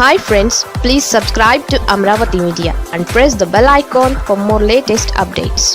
Hi friends please subscribe to Amaravati media and press the bell icon for more latest updates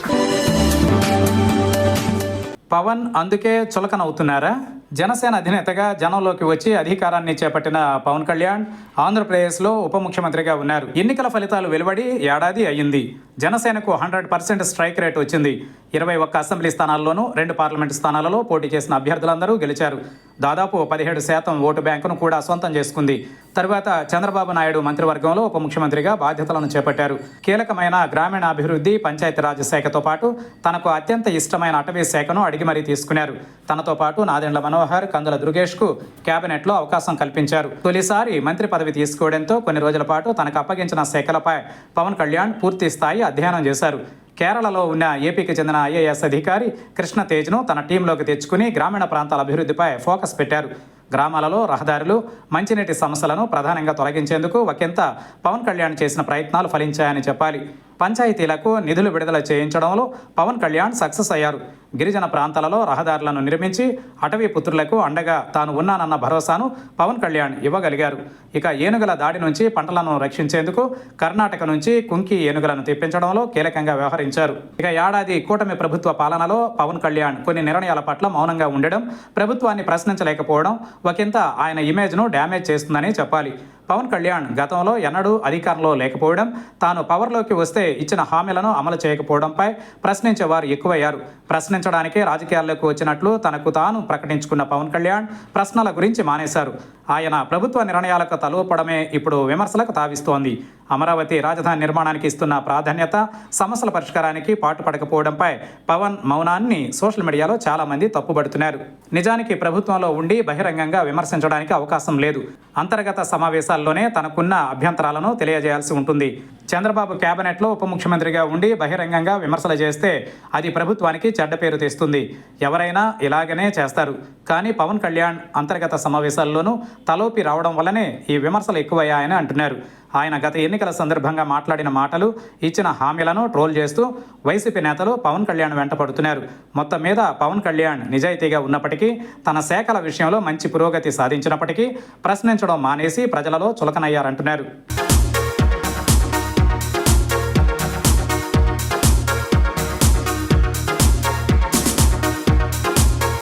Pawan అందుకే చులకనవుతున్నారా? జనసేన అధినేతగా జనంలోకి వచ్చి అధికారాన్ని చేపట్టిన పవన్ కళ్యాణ్ ఆంధ్రప్రదేశ్లో ఉప ముఖ్యమంత్రిగా ఉన్నారు. ఎన్నికల ఫలితాలు వెలువడి ఏడాది అయ్యింది. జనసేనకు హండ్రెడ్ పర్సెంట్ స్ట్రైక్ రేట్ వచ్చింది. ఇరవై ఒక్క అసెంబ్లీ స్థానాల్లోనూ రెండు పార్లమెంటు స్థానాలలో పోటీ చేసిన అభ్యర్థులందరూ గెలిచారు. దాదాపు పదిహేడు శాతం ఓటు బ్యాంకును కూడా సొంతం చేసుకుంది. తరువాత చంద్రబాబు నాయుడు మంత్రివర్గంలో ఉప ముఖ్యమంత్రిగా బాధ్యతలను చేపట్టారు. కీలకమైన గ్రామీణాభివృద్ధి పంచాయతీరాజ్ శాఖతో పాటు తనకు అత్యంత ఇష్టమైన అటవీ శాఖను అడిగి మరీ తీసుకున్నారు. తనతో పాటు నాదెండ్ల మనోహర్ కందుల దుర్గేష్కు కేబినెట్లో అవకాశం కల్పించారు. తొలిసారి మంత్రి పదవి తీసుకోవడంతో కొన్ని రోజుల పాటు తనకు అప్పగించిన శాఖలపై పవన్ కళ్యాణ్ పూర్తి స్థాయి అధ్యయనం చేశారు. కేరళలో ఉన్న ఏపీకి చెందిన ఐఏఎస్ అధికారి కృష్ణ తేజ్ను తన టీంలోకి తెచ్చుకుని గ్రామీణ ప్రాంతాల అభివృద్ధిపై ఫోకస్ పెట్టారు. గ్రామాలలో రహదారులు మంచినీటి సమస్యలను ప్రధానంగా తొలగించేందుకు ఒకంత పవన్ కళ్యాణ్ చేసిన ప్రయత్నాలు ఫలించాయని చెప్పాలి. పంచాయతీలకు నిధులు విడుదల చేయించడంలో పవన్ కళ్యాణ్ సక్సెస్ అయ్యారు. గిరిజన ప్రాంతాలలో రహదారులను నిర్మించి అటవీ పుత్రులకు అండగా తాను ఉన్నానన్న భరోసాను పవన్ కళ్యాణ్ ఇవ్వగలిగారు. ఇక ఏనుగుల దాడి నుంచి పంటలను రక్షించేందుకు కర్ణాటక నుంచి కుంకి ఏనుగులను తెప్పించడంలో కీలకంగా వ్యవహరించారు. ఇక ఏడాది కూటమి ప్రభుత్వ పాలనలో పవన్ కళ్యాణ్ కొన్ని నిర్ణయాల పట్ల మౌనంగా ఉండడం ప్రభుత్వాన్ని ప్రశ్నించలేకపోవడం ఒకంత ఆయన ఇమేజ్ను డ్యామేజ్ చేస్తుందని చెప్పాలి. పవన్ కళ్యాణ్ గతంలో ఎన్నడూ అధికారంలో లేకపోవడం తాను పవర్లోకి వస్తే ఇచ్చిన హామీలను అమలు చేయకపోవడంపై ప్రశ్నించేవారు ఎక్కువయ్యారు. ప్రశ్నించడానికే రాజకీయాల్లోకి వచ్చినట్లు తనకు తాను ప్రకటించుకున్న పవన్ కళ్యాణ్ ప్రశ్నల గురించి మానేశారు. ఆయన ప్రభుత్వ నిర్ణయాలకు తలువపడమే ఇప్పుడు విమర్శలకు తావిస్తోంది. అమరావతి రాజధాని నిర్మాణానికి ఇస్తున్న ప్రాధాన్యత సమస్యల పరిష్కారానికి పాటుపడకపోవడంపై పవన్ మౌనాన్ని సోషల్ మీడియాలో చాలామంది తప్పుబడుతున్నారు. నిజానికి ప్రభుత్వంలో ఉండి బహిరంగంగా విమర్శించడానికి అవకాశం లేదు. అంతర్గత సమావేశాల్లోనే తనకున్న అభ్యంతరాలను తెలియజేయాల్సి ఉంటుంది. చంద్రబాబు కేబినెట్లో ఉప ముఖ్యమంత్రిగా ఉండి బహిరంగంగా విమర్శలు చేస్తే అది ప్రభుత్వానికి చెడ్డ పేరు తెస్తుంది. ఎవరైనా ఇలాగనే చేస్తారు. కానీ పవన్ కళ్యాణ్ అంతర్గత సమావేశాల్లోనూ తలోపి రావడం వల్లనే ఈ విమర్శలు ఎక్కువయ్యాయని అంటున్నారు. ఆయన గత ఎన్నికల సందర్భంగా మాట్లాడిన మాటలు ఇచ్చిన హామీలను ట్రోల్ చేస్తూ వైసీపీ నేతలు పవన్ కళ్యాణ్ వెంట పడుతున్నారు. మొత్తం మీద పవన్ కళ్యాణ్ నిజాయితీగా ఉన్నప్పటికీ తన శాఖల విషయంలో మంచి పురోగతి సాధించినప్పటికీ ప్రశ్నించడం మానేసి ప్రజలలో చులకనయ్యారంటున్నారు.